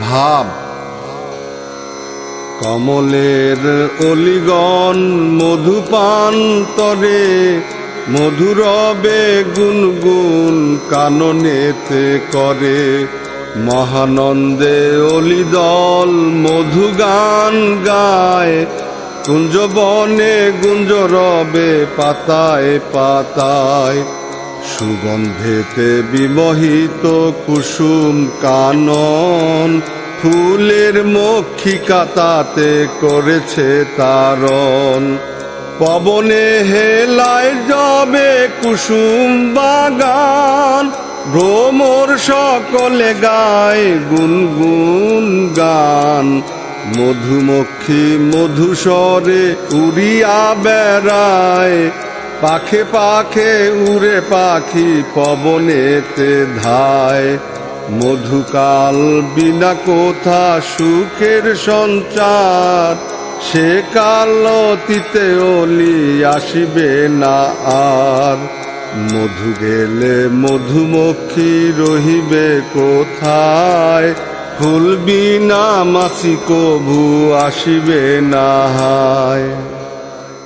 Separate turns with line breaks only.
ভাব। কমলের অলিগণ মধুপান তরে মধুরবে গুনগুন কাননেতে করে। মহানন্দে অলিদল মধুগান গায়। কুঞ্জবনে গুঞ্জরবে পাতায় পাতায়। সুগন্ধেতে বিমোহিত কুসুম কানন, ফুলের মক্ষিকা করেছে তারণ। পবনে হেলায় যাবে কুসুম বাগান, ভ্রমর সকলে গায় গুনগুন গান। মধুমক্ষী মধুস্বরে উড়িয়া বেড়ায় পাখে পাখে উড়ে পাখি পবনেতে ধায়। মধুকাল বিনা কোথা সুখের সঞ্চার। সে কাল অতীতে অলি আসিবে না আর। মধু গেলে মধুমক্ষী রহিবে কোথায়? ফুল বিনা মাসি কভু আসিবে না হায়।